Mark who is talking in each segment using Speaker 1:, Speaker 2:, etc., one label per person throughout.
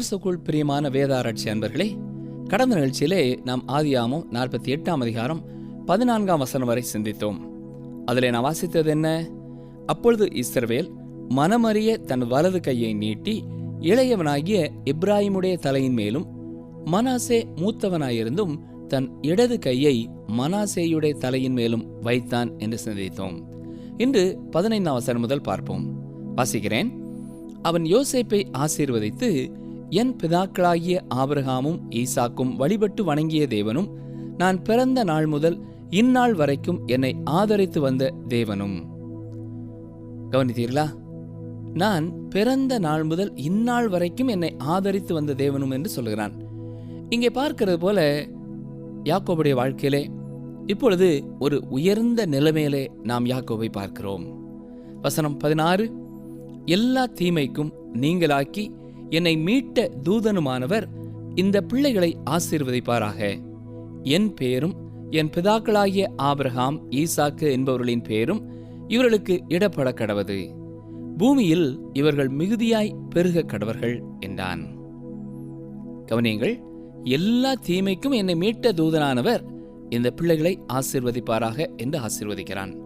Speaker 1: கிறிஸ்துக்குள் பிரியமான வேதாராய்ச்சி அன்பர்களே கடந்த நிகழ்ச்சியிலே நாம் ஆதியாமம் நாற்பத்தி எட்டாம் அதிகாரம் பதினான்காம் வசனம் வரை சிந்தித்தோம். அதில் நான் வாசித்தது என்ன? அப்பொழுது இஸ்ரவேல் மனமறிய தன் வலது கையை நீட்டி இளையவனாகிய இப்ராஹிமுடைய தலையின் மேலும் மனாசே மூத்தவனாயிருந்தும் தன் இடது கையை மனாசேயுடைய தலையின் மேலும் வைத்தான் என்று சிந்தித்தோம். இன்று பதினைந்தாம் வசனம் முதல் பார்ப்போம். வாசிக்கிறேன். அவன் யோசேப்பை ஆசீர்வதித்து என் பிதாக்களாகிய ஆபிரகாமும் ஈசாக்கும் வழிபட்டு வணங்கிய தேவனும் நான் பிறந்த நாள் முதல் இந்நாள் வரைக்கும் என்னை ஆதரித்து வந்த தேவனும். கவனித்தீர்களா? நான் பிறந்த நாள் முதல் இந்நாள் வரைக்கும் என்னை ஆதரித்து வந்த தேவனும் என்று சொல்கிறான் இங்கே பார்க்கிறது போல யாக்கோபுடைய வாழ்க்கையிலே இப்பொழுது ஒரு உயர்ந்த நிலைமையிலே நாம் யாக்கோபை பார்க்கிறோம். வசனம் பதினாறு எல்லா தீமைக்கும் நீங்களாக்கி என்னை மீட்ட தூதனுமானவர் இந்த பிள்ளைகளை ஆசீர்வதிப்பாராக. என் பேரும் என் பிதாக்களாகிய ஆபிரகாம் ஈசாக்கு என்பவர்களின் பேரும் இவர்களுக்கு இடப்பட கடவது. பூமியில் இவர்கள் மிகுதியாய் பெருக கடவர்கள் என்றான். கவனியங்கள் எல்லா தீமைக்கும் என்னை மீட்ட தூதனானவர் இந்த பிள்ளைகளை ஆசிர்வதிப்பாராக என்று ஆசீர்வதிக்கிறான்.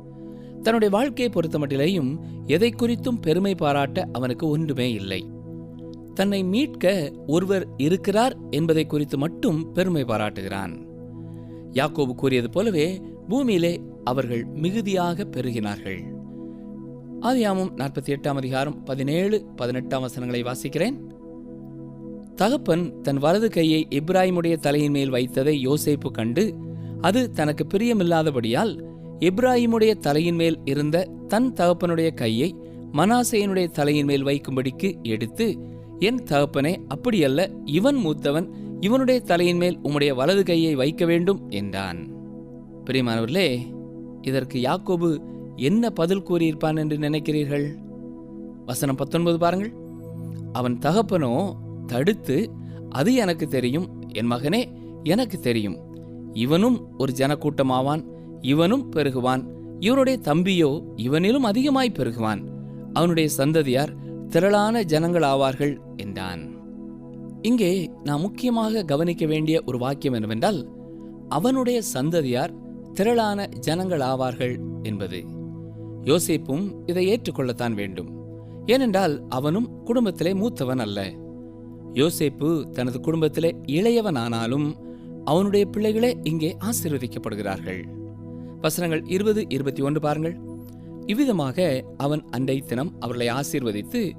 Speaker 1: தன்னுடைய வாழ்க்கையை பொறுத்தமட்டிலேயும் எதை குறித்தும் பெருமை பாராட்ட அவனுக்கு ஒன்றுமே இல்லை. தன்னை மீட்க ஒருவர் இருக்கிறார் என்பதை குறித்து மட்டும் பெருமை பாராட்டுகிறான். யாக்கோபு கூறியது போலவே பூமியிலே அவர்கள் மிகுதியாக பெருகினார்கள். ஆதியாமும் நாற்பத்தி எட்டாம் அதிகாரம் பதினேழு பதினெட்டாம் வசனங்களை வாசிக்கிறேன். தகப்பன் தன் வலது கையை இப்ராஹிமுடைய தலையின் மேல் வைத்ததை யோசேப்பு கண்டு அது தனக்கு பிரியமில்லாதபடியால் இப்ராஹிமுடைய தலையின் மேல் இருந்த தன் தகப்பனுடைய கையை மனாசையனுடைய தலையின் மேல் வைக்கும்படிக்கு எடுத்து என் தகப்பனே அப்படியல்ல இவன் மூத்தவன் இவனுடைய தலையின் மேல் உம்முடைய வலது கையை வைக்க வேண்டும் என்றான். பிரியமானவர்களே இதற்கு யாக்கோபு என்ன பதில் கூறியிருப்பான் என்று நினைக்கிறீர்கள்? வசனம் பத்தொன்பது பாருங்கள். அவன் தகப்பனோ தடுத்து அது எனக்கு தெரியும் என் மகனே எனக்கு தெரியும். இவனும் ஒரு ஜனக்கூட்டமாவான் இவனும் பெருகுவான். இவனுடைய தம்பியோ இவனிலும் அதிகமாய் பெருகுவான். அவனுடைய சந்ததியார் திரளான ஜனங்கள் ஆவார்கள் என்றான். இங்கே நாம் முக்கியமாக கவனிக்க வேண்டிய ஒரு வாக்கியம் என்னவென்றால் அவனுடைய சந்ததியார் திரளான ஜனங்கள் ஆவார்கள் என்பது. யோசேப்பும் இதை ஏற்றுக்கொள்ளத்தான் வேண்டும். ஏனென்றால் அவனும் குடும்பத்திலே மூத்தவன் அல்ல. யோசேப்பு தனது குடும்பத்திலே இளையவன் ஆனாலும் அவனுடைய பிள்ளைகளே இங்கே ஆசீர்வதிக்கப்படுகிறார்கள். வசனங்கள் இருபது இருபத்தி ஒன்று பாருங்கள். இவ்விதமாக அவன் அன்றை தினம் அவர்களை ஆசீர்வதித்து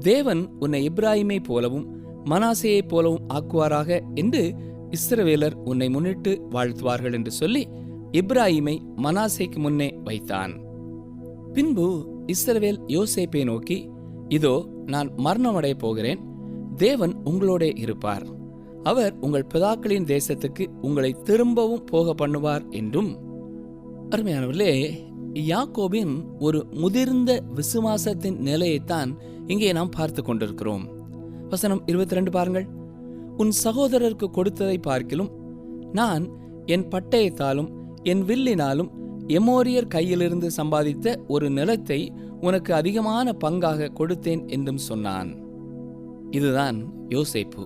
Speaker 1: தேவன் உன்னை இப்ராஹிமை போலவும் மனாசையைப் போலவும் ஆக்குவாராக என்று இஸ்ரவேலர் உன்னை முன்னிட்டு வாழ்த்துவார்கள் என்று சொல்லி இப்ராஹிமை மனாசைக்கு முன்னே வைத்தான். பின்பு இஸ்ரவேல் யோசேப்பை நோக்கி இதோ நான் மரணமடைய போகிறேன். தேவன் உங்களோட இருப்பார். அவர் உங்கள் பிதாக்களின் தேசத்துக்கு உங்களை திரும்பவும் போக பண்ணுவார் என்றும். அருமையானவர்களே யாக்கோபின் ஒரு முதிர்ந்த விசுவாசத்தின் நிலையைத்தான் இங்கே நாம் பார்த்து கொண்டிருக்கிறோம். வசனம் இருபத்தி ரெண்டு பாருங்கள். உன் சகோதரருக்கு கொடுத்ததை பார்க்கிலும் நான் என் பட்டயத்தாலும் என் வில்லினாலும் எமோரியர் கையிலிருந்து சம்பாதித்த ஒரு நிலத்தை உனக்கு அதிகமான பங்காக கொடுத்தேன் என்றும் சொன்னான். இதுதான் யோசேப்பு.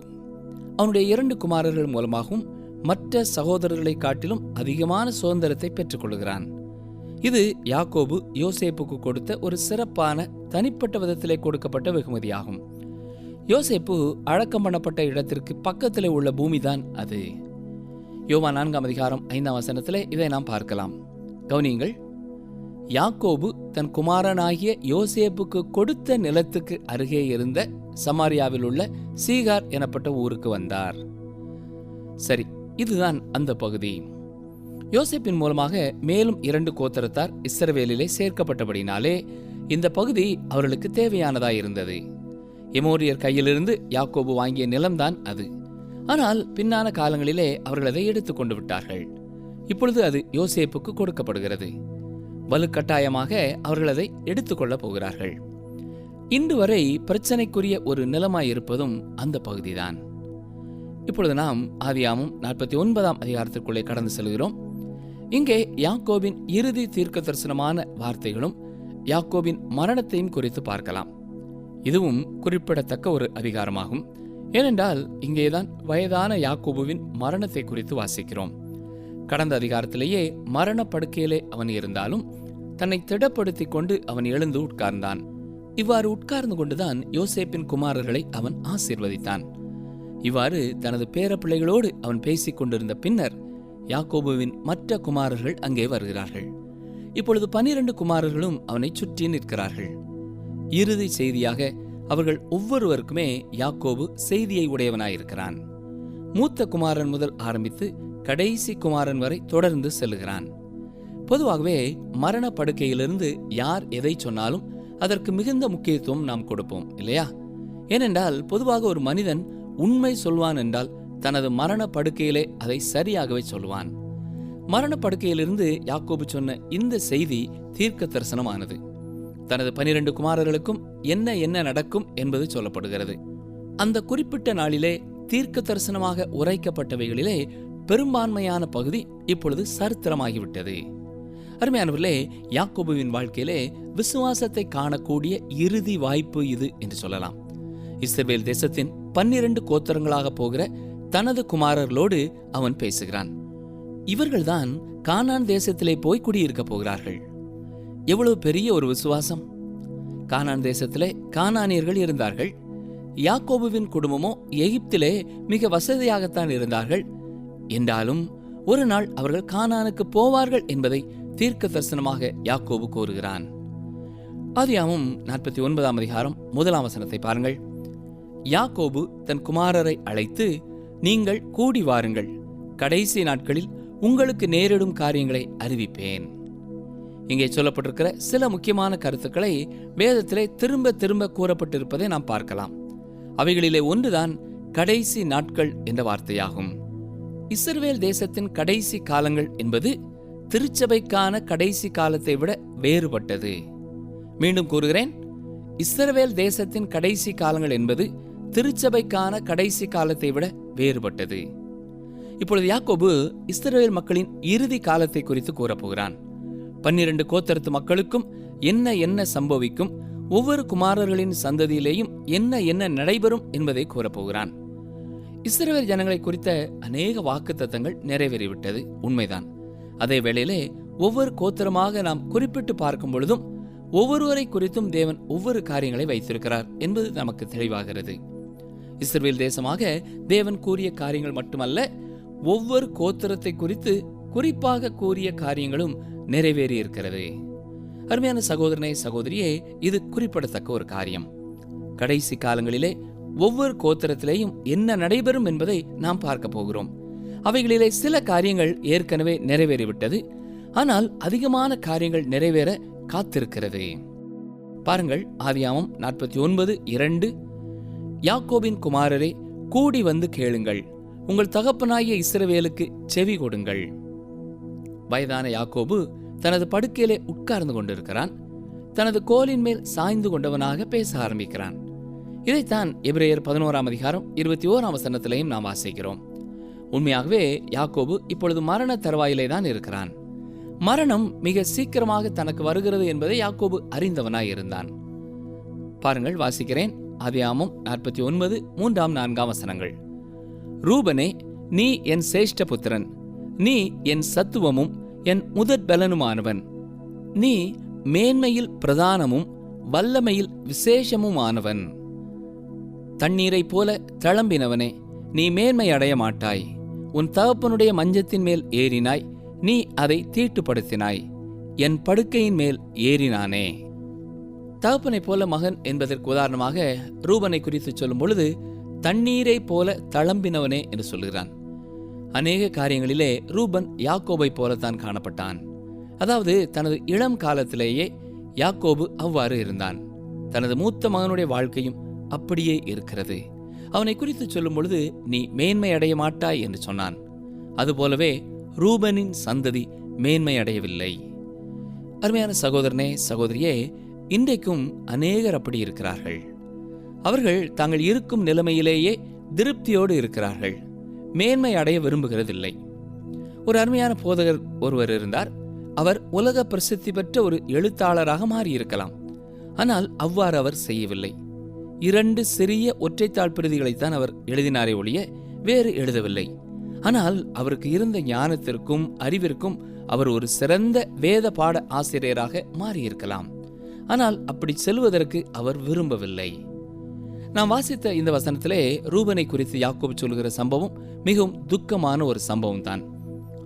Speaker 1: அவனுடைய இரண்டு குமாரர்கள் மூலமாகவும் மற்ற சகோதரர்களை காட்டிலும் அதிகமான சுதந்திரத்தை பெற்றுக்கொள்கிறான் இது யாக்கோபு யோசேப்புக்கு கொடுத்த ஒரு சிறப்பான தனிப்பட்ட விதத்திலே கொடுக்கப்பட்ட வெகுமதியாகும். யோசேப்பு அடக்கம் பண்ணப்பட்ட இடத்திற்கு பக்கத்திலே உள்ள பூமிதான் அது. யோவா நான்காம் அதிகாரம் ஐந்தாம் வசனத்திலே இதை நாம் பார்க்கலாம். கவனியுங்கள். யாக்கோபு தன் குமாரனாகிய யோசேப்புக்கு கொடுத்த நிலத்துக்கு அருகே இருந்த சமாரியாவில் உள்ள சீகார் எனப்பட்ட ஊருக்கு வந்தார். சரி இதுதான் அந்த பகுதி. யோசேப்பின் மூலமாக மேலும் இரண்டு கோத்தரத்தார் இஸ்ரவேலிலே சேர்க்கப்பட்டபடினாலே இந்த பகுதி அவர்களுக்கு தேவையானதாய் இருந்தது. எமோரியர் கையிலிருந்து யாக்கோபு வாங்கிய நிலம்தான் அது. ஆனால் பின்னான காலங்களிலே அவர்கள் அதை எடுத்துக்கொண்டு விட்டார்கள். இப்பொழுது அது யோசேப்புக்கு கொடுக்கப்படுகிறது. வலுக்கட்டாயமாக அவர்கள் அதை எடுத்துக்கொள்ளப் போகிறார்கள். இன்று வரை பிரச்சனைக்குரிய ஒரு நிலமாய் இருப்பதும் அந்த பகுதிதான். இப்பொழுது நாம் ஆதியாமும் நாற்பத்தி ஒன்பதாம் அதிகாரத்திற்குள்ளே கடந்து செல்கிறோம். இங்கே யாக்கோபின் இறுதி தீர்க்க தரிசனமான வார்த்தைகளும் யாக்கோபின் மரணத்தையும் குறித்து பார்க்கலாம். இதுவும் குறிப்பிடத்தக்க ஒரு அதிகாரமாகும். ஏனென்றால் இங்கேதான் வயதான யாக்கோபுவின் மரணத்தை குறித்து வாசிக்கிறோம். கடந்த அதிகாரத்திலேயே மரண படுக்கையிலே அவன் இருந்தாலும் தன்னை திடப்படுத்திக் கொண்டு அவன் எழுந்து உட்கார்ந்தான். இவ்வாறு உட்கார்ந்து கொண்டுதான் யோசேப்பின் குமாரர்களை அவன் ஆசீர்வதித்தான். இவ்வாறு தனது பேரப்பிள்ளைகளோடு அவன் பேசிக் கொண்டிருந்த பின்னர் யாக்கோபுவின் மற்ற குமாரர்கள் அங்கே வருகிறார்கள். இப்பொழுது பனிரெண்டு குமாரர்களும் அவனை சுற்றி நிற்கிறார்கள். இறுதி செய்தியாக அவர்கள் ஒவ்வொருவருக்குமே யாக்கோபு செய்தியை உடையவனாயிருக்கிறான். மூத்த குமாரன் முதல் ஆரம்பித்து கடைசி குமாரன் வரை தொடர்ந்து செல்லுகிறான் பொதுவாகவே மரண படுக்கையிலிருந்து யார் எதை சொன்னாலும் அதற்கு மிகுந்த முக்கியத்துவம் நாம் கொடுப்போம் இல்லையா? ஏனென்றால் பொதுவாக ஒரு மனிதன் உண்மை சொல்வான் என்றால் தனது மரண படுக்கையிலே அதை சரியாகவே சொல்வான் மரண படுக்கையிலிருந்து யாக்கோபு சொன்ன இந்த செய்தி தீர்க்க தரிசனமானது. தனது பனிரெண்டு குமாரர்களுக்கும் என்ன என்ன நடக்கும் என்பது சொல்லப்படுகிறது. அந்த குறிப்பிட்ட நாளிலே தீர்க்க தரிசனமாக உரைக்கப்பட்டவைகளிலே பெரும்பான்மையான பகுதி இப்பொழுது சரித்திரமாகிவிட்டது. அருமையானவர்களே யாக்கோபுவின் வாழ்க்கையிலே விசுவாசத்தை காணக்கூடிய இறுதி வாய்ப்பு இது என்று சொல்லலாம். இஸ்ரேல் தேசத்தின் பன்னிரண்டு கோத்தரங்களாக போகிற தனது குமாரர்களோடு அவன் பேசுகிறான். இவர்கள்தான் கானான் தேசத்திலே போய் குடியிருக்க போகிறார்கள். எவ்வளவு பெரிய ஒரு விசுவாசம். கானான் தேசத்திலே கானானியர்கள் இருந்தார்கள். யாக்கோபுவின் குடும்பமோ எகிப்திலே மிக வசதியாகத்தான் இருந்தார்கள். என்றாலும் ஒரு நாள் அவர்கள் கானானுக்கு போவார்கள் என்பதை தீர்க்க தரிசனமாக யாக்கோபு கூறுகிறான். ஆதியாமும் நாற்பத்தி ஒன்பதாம் அதிகாரம் முதலாம் வசனத்தை பாருங்கள். யாக்கோபு தன் குமாரரை அழைத்து நீங்கள் கூடி வாருங்கள். கடைசி நாட்களில் உங்களுக்கு நேரிடும் காரியங்களை அறிவிப்பேன். இங்கே சொல்லப்பட்டிருக்கிற சில முக்கியமான கருத்துக்களை வேதத்திலே திரும்ப திரும்ப கூறப்பட்டிருப்பதை நாம் பார்க்கலாம். அவைகளிலே ஒன்றுதான் கடைசி நாட்கள் என்ற வார்த்தையாகும். இஸ்ரவேல் தேசத்தின் கடைசி காலங்கள் என்பது திருச்சபைக்கான கடைசி காலத்தை விட வேறுபட்டது. மீண்டும் கூறுகிறேன் இஸ்ரவேல் தேசத்தின் கடைசி காலங்கள் என்பது திருச்சபைக்கான கடைசி காலத்தை விட வேறுபட்டது. இப்பொழுது யாக்கோபு இஸ்ரேல் மக்களின் இறுதி காலத்தை குறித்து கூறப்போகிறான். பன்னிரண்டு கோத்தரத்து மக்களுக்கும் என்ன என்ன சம்பவிக்கும் ஒவ்வொரு குமாரர்களின் சந்ததியிலேயும் என்ன என்ன நடைபெறும் என்பதை கூறப்போகிறான். இஸ்ரேல் ஜனங்களை குறித்த அநேக வாக்குத்தத்தங்கள் நிறைவேறிவிட்டது. உண்மைதான். அதே வேளையிலே ஒவ்வொரு கோத்திரமாக நாம் குறிப்பிட்டு பார்க்கும் பொழுதும் ஒவ்வொருவரை குறித்தும் தேவன் ஒவ்வொரு காரியங்களை வைத்திருக்கிறார் என்பது நமக்கு தெளிவாகிறது. இஸ்ரேல் தேசமாக தேவன் கூறிய காரியங்கள் மட்டுமல்ல ஒவ்வொரு கோத்திரத்தை குறித்து குறிப்பாக கூறிய காரியங்களும் நிறைவேறி இருக்கிறது அருமையான சகோதரனை சகோதரியே இது குறிப்பிடத்தக்க ஒரு காரியம். கடைசி காலங்களிலே ஒவ்வொரு கோத்திரத்திலேயும் என்ன நடைபெறும் என்பதை நாம் பார்க்க போகிறோம். அவைகளிலே சில காரியங்கள் ஏற்கனவே நிறைவேறிவிட்டது ஆனால் அதிகமான காரியங்கள் நிறைவேற காத்திருக்கிறது. பாருங்கள் ஆதியாமம் நாற்பத்தி ஒன்பது இரண்டு யாக்கோபின் குமாரரே கூடி வந்து கேளுங்கள். உங்கள் தகப்பனாகிய இஸ்ரவேலுக்கு செவி கொடுங்கள். வயதான யாக்கோபு தனது படுக்கையிலே உட்கார்ந்து கொண்டிருக்கிறான். தனது கோலின் மேல் சாய்ந்து கொண்டவனாக பேச ஆரம்பிக்கிறான். இதைத்தான் எபிரேயர் பதினோராம் அதிகாரம் இருபத்தி ஓராம் வசனத்திலையும் நாம் வாசிக்கிறோம். உண்மையாகவே யாக்கோபு இப்பொழுது மரண தருவாயிலே தான் இருக்கிறான். மரணம் மிக சீக்கிரமாக தனக்கு வருகிறது என்பதை யாக்கோபு அறிந்தவனாய் இருந்தான் பாருங்கள் வாசிக்கிறேன். அதியாமம் நாற்பத்தி ஒன்பது மூன்றாம் நான்காம் வசனங்கள். ரூபனே நீ என் சேஷ்ட புத்திரன். நீ என் சத்துவமும் என் முதற் பலனுமானவன் நீ மேன்மையில் பிரதானமும் வல்லமையில் விசேஷமுமானவன். தண்ணீரைப் போல தளம்பினவனே நீ மேன்மை அடைய மாட்டாய். உன் தகப்பனுடைய மஞ்சத்தின் மேல் ஏறினாய் நீ அதை தீட்டுப்படுத்தினாய். என் படுக்கையின் மேல் ஏறினானே. தகப்பனை போல மகன் என்பதற்கு உதாரணமாக ரூபனை குறித்து சொல்லும் பொழுது தண்ணீரைப் போல தளம்பினவனே என்று சொல்கிறான் அநேக காரியங்களிலே ரூபன் யாக்கோபை போலத்தான் காணப்பட்டான். அதாவது தனது இளம் காலத்திலேயே யாக்கோபு அவ்வாறு இருந்தான். தனது மூத்த மகனுடைய வாழ்க்கையும் அப்படியே இருக்கிறது. அவனை குறித்து சொல்லும் பொழுது நீ மேன்மை அடைய மாட்டாய் என்று சொன்னான். அதுபோலவே ரூபனின் சந்ததி மேன்மை அடையவில்லை அருமையான சகோதரனே சகோதரியே இன்றைக்கும் அநேகர் அப்படி இருக்கிறார்கள். அவர்கள் தாங்கள் இருக்கும் நிலைமையிலேயே திருப்தியோடு இருக்கிறார்கள். மேன்மை அடைய விரும்புகிறதில்லை. ஒரு அருமையான போதகர் ஒருவர் இருந்தார். அவர் உலக பிரசித்தி பெற்ற ஒரு எழுத்தாளராக மாறியிருக்கலாம். ஆனால் அவ்வாறு அவர் செய்யவில்லை. இரண்டு சிறிய ஒற்றைத்தாள் பிரதிகளைத்தான் அவர் எழுதினாரே ஒழிய வேறு எழுதவில்லை. ஆனால் அவருக்கு இருந்த ஞானத்திற்கும் அறிவிற்கும் அவர் ஒரு சிறந்த வேத பாட ஆசிரியராக மாறியிருக்கலாம். ஆனால் அப்படி செல்வதற்கு அவர் விரும்பவில்லை. நாம் வாசித்த இந்த வசனத்திலே ரூபனை குறித்து யாக்கோப் சொல்கிற சம்பவம் மிகவும் துக்கமான ஒரு சம்பவம் தான்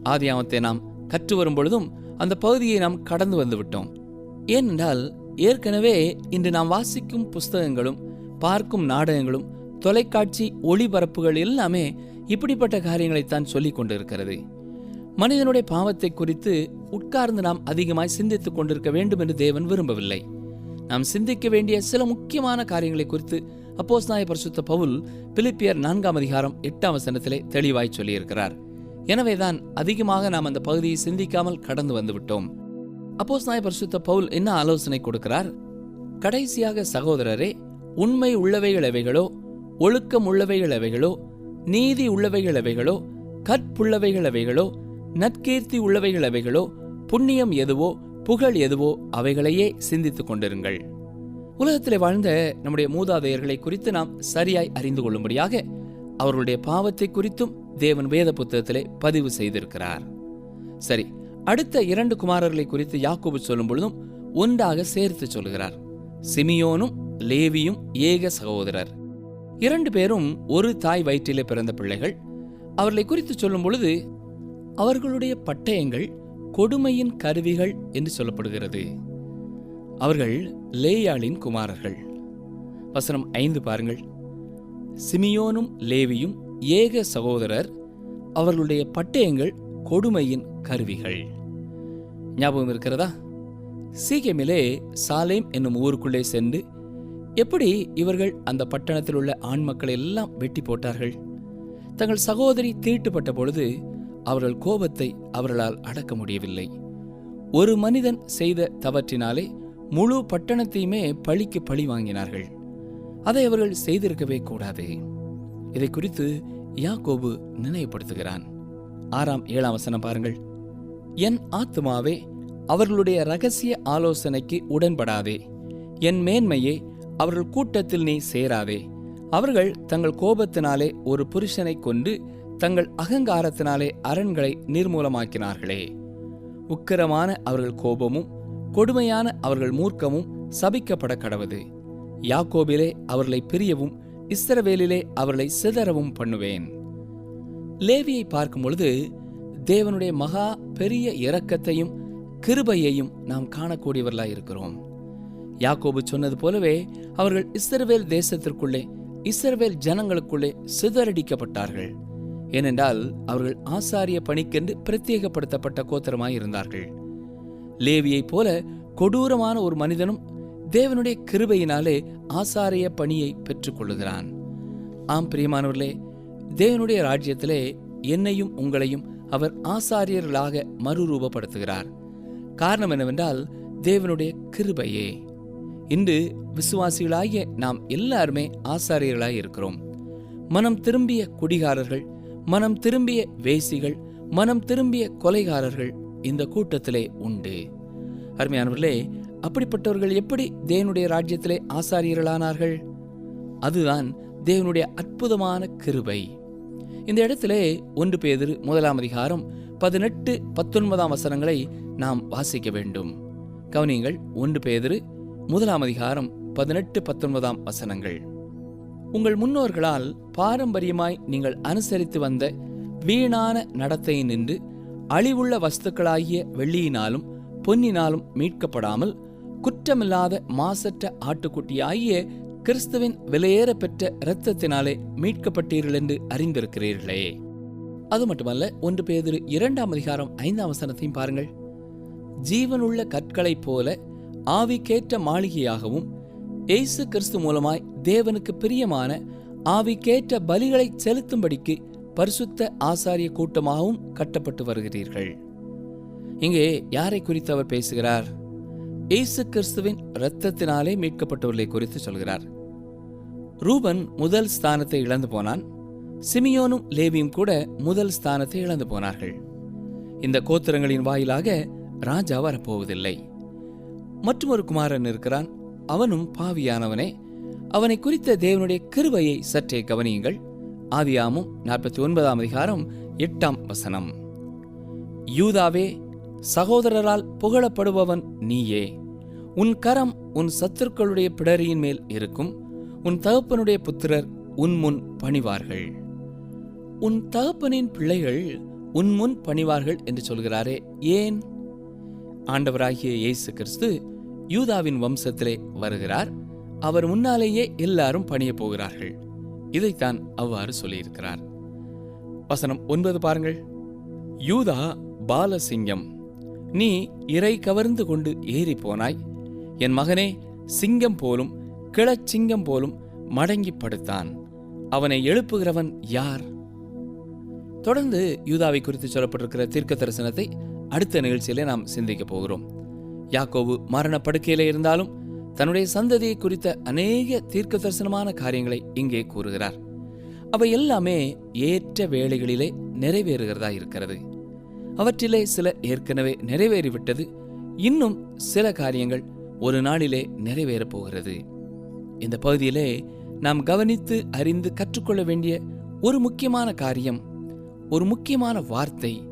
Speaker 1: ஆதியாமத்தை நாம் கற்று வரும் பொழுதும் அந்த பகுதியை நாம் கடந்து வந்து விட்டோம். ஏனென்றால் ஏற்கனவே இன்று நாம் வாசிக்கும் புஸ்தகங்களும் பார்க்கும் நாடகங்களும் தொலைக்காட்சி ஒளிபரப்புகள் எல்லாமே இப்படிப்பட்ட காரியங்களைத்தான் சொல்லிக் கொண்டிருக்கிறது. மனிதனுடைய பாவத்தை குறித்து உட்கார்ந்து நாம் அதிகமாய் சிந்தித்துக் கொண்டிருக்க வேண்டும் என்று தேவன் விரும்பவில்லை. நாம் சிந்திக்க வேண்டிய சில முக்கியமான காரியங்களை குறித்து அப்போஸ் நாய பரிசுத்த பவுல் பிலிப்பியர் நான்காம் அதிகாரம் எட்டாம் வசனத்திலே தெளிவாய் சொல்லியிருக்கிறார். எனவேதான் அதிகமாக நாம் அந்த பகுதியை சிந்திக்காமல் கடந்து வந்துவிட்டோம். அப்போஸ் நாய பரிசுத்த பவுல் என்ன ஆலோசனை கொடுக்கிறார்? கடைசியாக சகோதரரே உண்மை உள்ளவைகள் எவைகளோ ஒழுக்கம் உள்ளவைகள் எவைகளோ நீதி உள்ளவைகள் எவைகளோ கற்புள்ளவைகள் எவைகளோ நற்கீர்த்தி உள்ளவைகள் அவைகளோ புண்ணியம் எதுவோ புகழ் எதுவோ அவைகளையே சிந்தித்துக் கொண்டிருங்கள். உலகத்தில் வாழ்ந்த நம்முடைய மூதாதையர்களை குறித்து நாம் சரியாய் அறிந்து கொள்ளும்படியாக அவர்களுடைய பாவத்தை குறித்தும் தேவன் வேத புத்தகத்திலே பதிவு செய்திருக்கிறார். சரி அடுத்த இரண்டு குமாரர்களை குறித்து யாக்கோபு சொல்லும் பொழுதும் ஒன்றாக சேர்த்து சொல்கிறார். சிமியோனும் லேவியும் ஏக சகோதரர். இரண்டு பேரும் ஒரு தாய் வயிற்றிலே பிறந்த பிள்ளைகள். அவர்களை குறித்து சொல்லும் பொழுது அவர்களுடைய பட்டயங்கள் கொடுமையின் கருவிகள் என்று சொல்லப்படுகிறது. அவர்கள் லேயாளின் குமாரர்கள். வசனம் ஐந்து பாருங்கள். சிமியோனும் லேவியும் ஏக சகோதரர் அவர்களுடைய பட்டயங்கள் கொடுமையின் கருவிகள். ஞாபகம் இருக்கிறதா? சீக்கியமிலே சாலேம் என்னும் ஊருக்குள்ளே சென்று எப்படி இவர்கள் அந்த பட்டணத்தில் உள்ள ஆண் மக்களை எல்லாம் வெட்டி போட்டார்கள்? தங்கள் சகோதரி தீட்டுப்பட்ட பொழுது அவர்கள் கோபத்தை அவர்களால் அடக்க முடியவில்லை. ஒரு மனிதன் செய்த தவற்றினாலே முழு பட்டணத்தையுமே பழிக்கு பழி வாங்கினார்கள். அதை அவர்கள் செய்திருக்கவே கூடாது. இதை குறித்து யாக்கோபு நினைவுபடுத்துகிறான். ஆறாம் ஏழாம் வசனம் பாருங்கள். என் ஆத்மாவே அவர்களுடைய ரகசிய ஆலோசனைக்கு உடன்படாதே. என் மேன்மையே அவர்கள் கூட்டத்தில் நீ சேராதே. அவர்கள் தங்கள் கோபத்தினாலே ஒரு புருஷனை கொண்டு தங்கள் அகங்காரத்தினாலே அரண்களை நிர்மூலமாக்கினார்களே. உக்கிரமான அவர்கள் கோபமும் கொடுமையான அவர்கள் மூர்க்கமும் சபிக்கப்பட கடவுது. யாக்கோபிலே அவர்களை பிரியவும் இஸ்ரவேலிலே அவர்களை சிதறவும் பண்ணுவேன். லேவியை பார்க்கும் பொழுது தேவனுடைய மகா பெரிய இரக்கத்தையும் கிருபையையும் நாம் காணக்கூடியவர்களாக இருக்கிறோம் யாக்கோபு சொன்னது போலவே அவர்கள் இஸ்ரவேல் தேசத்திற்குள்ளே இஸ்ரவேல் ஜனங்களுக்குள்ளே சிதறடிக்கப்பட்டார்கள். ஏனென்றால் அவர்கள் ஆசாரிய பணிக்கென்று பிரத்யேகப்படுத்தப்பட்ட கோத்திரமாய் இருந்தார்கள் லேவியைப் போல கொடூரமான ஒரு மனிதனும் தேவனுடைய கிருபையினாலே ஆசாரிய பணியை பெற்றுக்கொள்ளுகிறான். ஆம் பிரியமானவர்களே தேவனுடைய ராஜ்யத்திலே என்னையும் உங்களையும் அவர் ஆசாரியர்களாக மறுரூபப்படுத்துகிறார். காரணம் என்னவென்றால் தேவனுடைய கிருபையே. இன்று விசுவாசிகளாகிய நாம் எல்லாருமே ஆசாரியர்களாய் இருக்கிறோம் மனம் திரும்பிய குடிகாரர்கள் மனம் திரும்பிய வேசிகள் மனம் திரும்பிய கொலைகாரர்கள் இந்த கூட்டத்திலே உண்டு. அருமையானவர்களே அப்படிப்பட்டவர்கள் எப்படி தேவனுடைய ராஜ்யத்திலே ஆசாரியர்களானார்கள்? அதுதான் தேவனுடைய அற்புதமான கிருபை. இந்த இடத்திலே ஒன்று பேதிரு முதலாம் அதிகாரம் பதினெட்டு பத்தொன்பதாம் வசனங்களை நாம் வாசிக்க வேண்டும். கவனியங்கள் ஒன்று பேதிரு முதலாம் அதிகாரம் பதினெட்டு பத்தொன்பதாம் வசனங்கள். உங்கள் முன்னோர்களால் பாரம்பரியமாய் நீங்கள் அனுசரித்து வந்த வீணான நடத்தை நின்று அழிவுள்ள வஸ்துக்களாகிய வெள்ளியினாலும் பொன்னினாலும் மீட்கப்படாமல் குற்றமில்லாத மாசற்ற ஆட்டுக்குட்டியாகிய கிறிஸ்துவின் விலையேற பெற்ற இரத்தத்தினாலே மீட்கப்பட்டீர்கள் என்று அறிந்திருக்கிறீர்களே. அது மட்டுமல்ல ஒன்று பேதிரு இரண்டாம் அதிகாரம் ஐந்தாம் வசனத்தையும் பாருங்கள். ஜீவனுள்ள கற்களைப் போல ஆவிக்கேற்ற மாளிகையாகவும் இயேசு கிறிஸ்து மூலமாய் தேவனுக்கு பிரியமான ஆவிக்கேற்ற பலிகளை செலுத்தும்படிக்கு பரிசுத்த ஆசாரிய கூட்டமாகவும் கட்டப்பட்டு வருகிறீர்கள். இங்கே யாரை குறித்து அவர் பேசுகிறார்? இயேசு கிறிஸ்துவின் இரத்தத்தினாலே மீட்கப்பட்டவர்களை குறித்து சொல்கிறார். ரூபன் முதல் ஸ்தானத்தை இழந்து போனான். சிமியோனும் லேவியும் கூட முதல் ஸ்தானத்தை இழந்து போனார்கள். இந்த கோத்திரங்களின் வாயிலாக ராஜா வரப்போவதில்லை. மற்றொரு குமாரன் இருக்கிறான். அவனும் பாவியானவனே அவனை குறித்த தேவனுடைய கிருபையை சற்றே கவனியுங்கள். ஆதியாமும் நாற்பத்தி ஒன்பதாம் அதிகாரம் எட்டாம் வசனம். யூதாவே சகோதரரால் புகழப்படுபவன் நீயே. உன் கரம் உன் சத்துருக்களுடைய பிடரியின் மேல் இருக்கும். உன் தகப்பனுடைய புத்திரர் உன் முன் பணிவார்கள். உன் தகப்பனின் பிள்ளைகள் உன் முன் பணிவார்கள் என்று சொல்கிறாரே ஏன்? ஆண்டவராகிய இயேசு கிறிஸ்து யூதாவின் வம்சத்திலே வருகிறார். அவர் முன்னாலேயே எல்லாரும் பணியப் போகிறார்கள். இதைத்தான் அவ்வாறு சொல்லியிருக்கிறார். வசனம் ஒன்பது பாருங்கள். யூதா பாலசிங்கம் நீ இறை கவர்ந்து கொண்டு ஏறி போனாய் என் மகனே சிங்கம் போலும் கிளச்சிங்கம் போலும் மடங்கி படுத்தான். அவனை எழுப்புகிறவன் யார்? தொடர்ந்து யூதாவை குறித்து சொல்லப்பட்டிருக்கிற தீர்க்க தரிசனத்தை அடுத்த நிகழ்ச்சியிலே நாம் சிந்திக்க போகிறோம். யாக்கோபு மரணப்படுக்கையிலே இருந்தாலும் தன்னுடைய சந்ததியை குறித்த அநேக தீர்க்க தரிசனமான காரியங்களை இங்கே கூறுகிறார். அவை எல்லாமே ஏற்ற வேளைகளிலே நிறைவேறுகிறதா இருக்கிறது. அவற்றிலே சில ஏற்கனவே நிறைவேறிவிட்டது. இன்னும் சில காரியங்கள் ஒரு நாளிலே நிறைவேறப் போகிறது. இந்த பகுதியிலே நாம் கவனித்து அறிந்து கற்றுக்கொள்ள வேண்டிய ஒரு முக்கியமான காரியம் ஒரு முக்கியமான வார்த்தை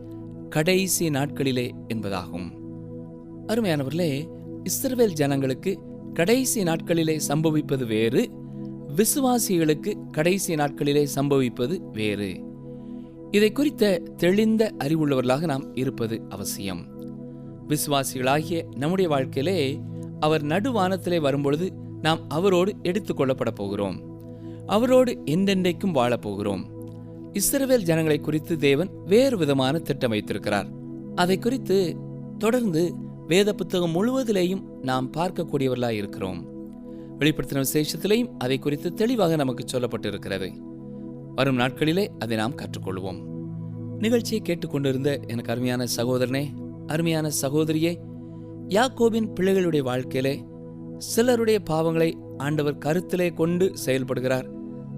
Speaker 1: கடைசி நாட்களிலே என்பதாகும். அருமையானவர்களே இஸ்ரவேல் ஜனங்களுக்கு கடைசி நாட்களிலே சம்பவிப்பது வேறு விசுவாசிகளுக்கு கடைசி நாட்களிலே சம்பவிப்பது வேறு. இதை குறித்த தெளிந்த அறிவுள்ளவர்களாக நாம் இருப்பது அவசியம். விசுவாசிகளாகிய நம்முடைய வாழ்க்கையிலே அவர் நடுவானத்திலே வரும்பொழுது நாம் அவரோடு எடுத்துக்கொள்ளப்பட போகிறோம். அவரோடு என்றென்றைக்கும் வாழப் போகிறோம். இஸ்ரவேல் ஜனங்களை குறித்து தேவன் வேறு விதமான திட்டம் வைத்திருக்கிறார். அதை குறித்து தொடர்ந்து வேத புத்தகம் முழுவதிலேயும் நாம் பார்க்கக்கூடியவர்களாக இருக்கிறோம். வெளிப்படுத்தின விசேஷத்திலையும் அதை குறித்து தெளிவாக நமக்கு சொல்லப்பட்டிருக்கிறது. வரும் நாட்களிலே அதை நாம் கற்றுக்கொள்வோம். நிகழ்ச்சியை கேட்டுக்கொண்டிருந்த எனக்கு அருமையான சகோதரனே அருமையான சகோதரியே யாக்கோபின் பிள்ளைகளுடைய வாழ்க்கையிலே சிலருடைய பாவங்களை ஆண்டவர் கருத்திலே கொண்டு செயல்படுகிறார்.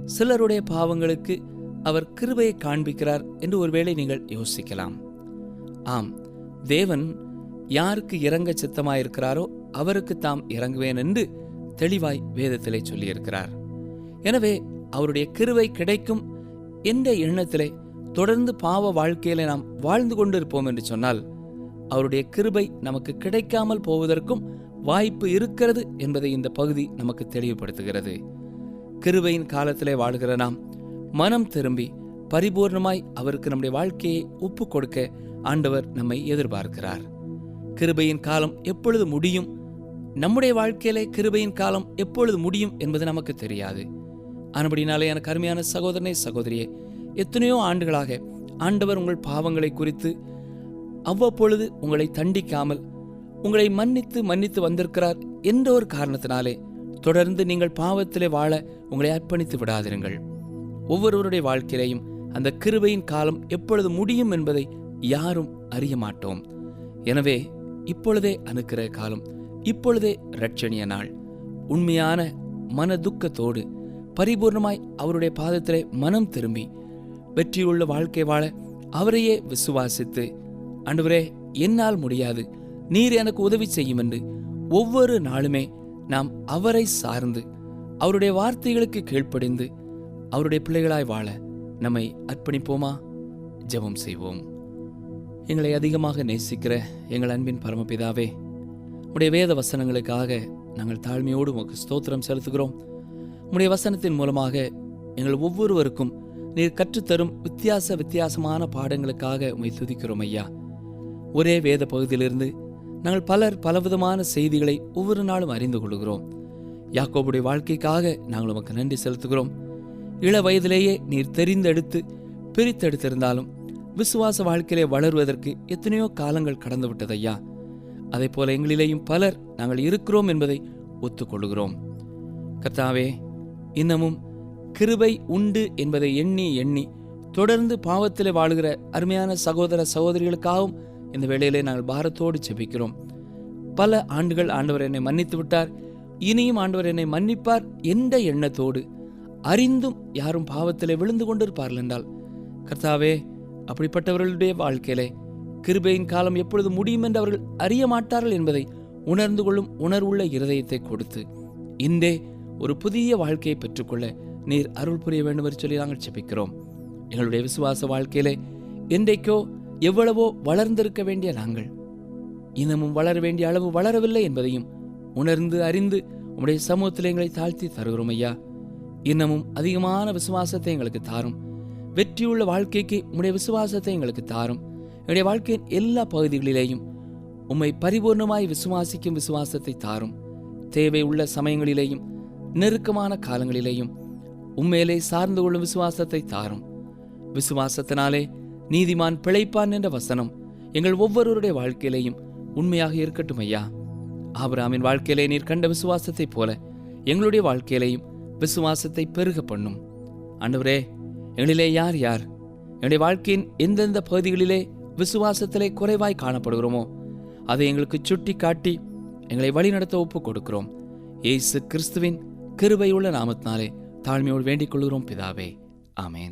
Speaker 1: சிலருடைய பாவங்களுக்கு அவர் கிருபையை காண்பிக்கிறார் என்று ஒருவேளை நீங்கள் யோசிக்கலாம். ஆம் தேவன் யாருக்கு இறங்க சித்தமாயிருக்கிறாரோ அவருக்கு தாம் இறங்குவேன் என்று தெளிவாய் வேதத்திலே சொல்லியிருக்கிறார். எனவே அவருடைய கிருவை கிடைக்கும் என்ற எண்ணத்திலே தொடர்ந்து பாவ வாழ்க்கையில நாம் வாழ்ந்து கொண்டிருப்போம் என்று சொன்னால் அவருடைய கிருபை நமக்கு கிடைக்காமல் போவதற்கும் வாய்ப்பு இருக்கிறது என்பதை இந்த பகுதி நமக்கு தெளிவுபடுத்துகிறது. கிருபையின் காலத்திலே வாழ்கிற நாம் மனம் திரும்பி பரிபூர்ணமாய் அவருக்கு நம்முடைய வாழ்க்கையை ஒப்பு கொடுக்க ஆண்டவர் நம்மை எதிர்பார்க்கிறார். கிருபையின் காலம் எப்பொழுது முடியும்? நம்முடைய வாழ்க்கையிலே கிருபையின் காலம் எப்பொழுது முடியும் என்பது நமக்கு தெரியாது. ஆனபடினாலே எனக்கு அருமையான சகோதரனே சகோதரியே எத்தனையோ ஆண்டுகளாக ஆண்டவர் உங்கள் பாவங்களை குறித்து அவ்வப்பொழுது உங்களை தண்டிக்காமல் உங்களை மன்னித்து மன்னித்து வந்திருக்கிறார் என்ற ஒரு காரணத்தினாலே தொடர்ந்து நீங்கள் பாவத்திலே வாழ உங்களை அர்ப்பணித்து விடாதிருங்கள். ஒவ்வொருவருடைய வாழ்க்கையிலையும் அந்த கிருபையின் காலம் எப்பொழுது முடியும் என்பதை யாரும் அறிய மாட்டோம். எனவே இப்பொழுதே அணுக்கிற காலம் இப்பொழுதே ரட்சணிய நாள். உண்மையான மன துக்கத்தோடு பரிபூர்ணமாய் அவருடைய பாதத்திலே மனம் திரும்பி வெற்றியுள்ள வாழ்க்கை வாழ அவரையே விசுவாசித்து அன்றுவரே என்னால் முடியாது. நீர் எனக்கு உதவி செய்யும் என்று ஒவ்வொரு நாளுமே நாம் அவரை சார்ந்து அவருடைய வார்த்தைகளுக்கு கீழ்ப்படிந்து அவருடைய பிள்ளைகளாய் வாழ நம்மை அர்ப்பணிப்போமா? ஜெபம் செய்வோம். எங்களை அதிகமாக நேசிக்கிற எங்கள் அன்பின் பரமபிதாவே உடைய வேத வசனங்களுக்காக நாங்கள் தாழ்மையோடு உமக்கு ஸ்தோத்திரம் செலுத்துகிறோம். உடைய வசனத்தின் மூலமாக எங்கள் ஒவ்வொருவருக்கும் நீர் கற்றுத்தரும் வித்தியாச வித்தியாசமான பாடங்களுக்காக உமை துதிக்கிறோம் ஐயா. ஒரே வேத பகுதியிலிருந்து நாங்கள் பலர் பலவிதமான செய்திகளை ஒவ்வொரு நாளும் அறிந்து கொள்கிறோம். யாக்கோபுடைய வாழ்க்கைக்காக நாங்கள் உமக்கு நன்றி செலுத்துகிறோம். இள வயதிலேயே நீர் தெரிந்தெடுத்து பிரித்தெடுத்திருந்தாலும் விசுவாச வாழ்க்கையிலே வளருவதற்கு எத்தனையோ காலங்கள் கடந்து விட்டது ஐயா அதே போல எங்களிலேயும் பலர் நாங்கள் இருக்கிறோம் என்பதை ஒத்துக்கொள்கிறோம் கர்த்தாவே இன்னமும் கிருபை உண்டு என்பதை எண்ணி எண்ணி தொடர்ந்து பாவத்திலே வாழுகிற அருமையான சகோதர சகோதரிகளுக்காகவும் இந்த வேளையிலே நாங்கள் பாரத்தோடு செபிக்கிறோம் பல ஆண்டுகள் ஆண்டவர் என்னை மன்னித்து விட்டார். இனியும் ஆண்டவர் என்னை மன்னிப்பார் என்ற எண்ணத்தோடு அறிந்தும் யாரும் பாவத்திலே விழுந்து கொண்டிருப்பார்கள் என்றால் கர்த்தாவே அப்படிப்பட்டவர்களுடைய வாழ்க்கையிலே கிருபையின் காலம் எப்பொழுது முடியும் என்று அவர்கள் அறிய மாட்டார்கள் என்பதை உணர்ந்து கொள்ளும் உணர்வுள்ள இருதயத்தை கொடுத்து இன்றே ஒரு புதிய வாழ்க்கையை பெற்றுக்கொள்ள நீர் அருள் புரிய வேண்டும் என்று சொல்லி நாங்கள் செபிக்கிறோம் எங்களுடைய விசுவாச வாழ்க்கையிலே என்றைக்கோ எவ்வளவோ வளர்ந்திருக்க வேண்டிய நாங்கள் இன்னமும் வளர வேண்டிய அளவு வளரவில்லை என்பதையும் உணர்ந்து அறிந்து உங்களுடைய சமூகத்தில் எங்களை தாழ்த்தி தருகிறோம் ஐயா. இன்னமும் அதிகமான விசுவாசத்தை எங்களுக்கு தாரும். வெற்றியுள்ள வாழ்க்கைக்கு உடைய விசுவாசத்தை எங்களுக்கு தாரும். என்னுடைய வாழ்க்கையின் எல்லா பகுதிகளிலேயும் உம்மை பரிபூர்ணமாய் விசுவாசிக்கும் விசுவாசத்தை தாரும். தேவை உள்ள சமயங்களிலேயும் நெருக்கமான காலங்களிலேயும் உண்மையிலே சார்ந்து கொள்ளும் விசுவாசத்தை தாரும். விசுவாசத்தினாலே நீதிமான் பிழைப்பான் என்ற வசனம் எங்கள் ஒவ்வொருவருடைய வாழ்க்கையிலேயும் உண்மையாக இருக்கட்டும் ஐயா. ஆபிராமின் வாழ்க்கையிலே நீர் கண்ட விசுவாசத்தைப் போல எங்களுடைய வாழ்க்கையிலேயும் விசுவாசத்தை பெருக பண்ணும். அன்றுவரே எங்களிலே யார் யார்? என்னுடைய வாழ்க்கையின் எந்தெந்த பகுதிகளிலே விசுவாசத்திலே குறைவாய் காணப்படுகிறோமோ அதை எங்களுக்கு சுட்டி காட்டி எங்களை வழிநடத்த ஒப்புக் கொடுக்கிறோம். ஏசு கிறிஸ்துவின் கிருபையுள்ள நாமத்தினாலே தாழ்மையோடு வேண்டிக் கொள்கிறோம் பிதாவே. ஆமேன்.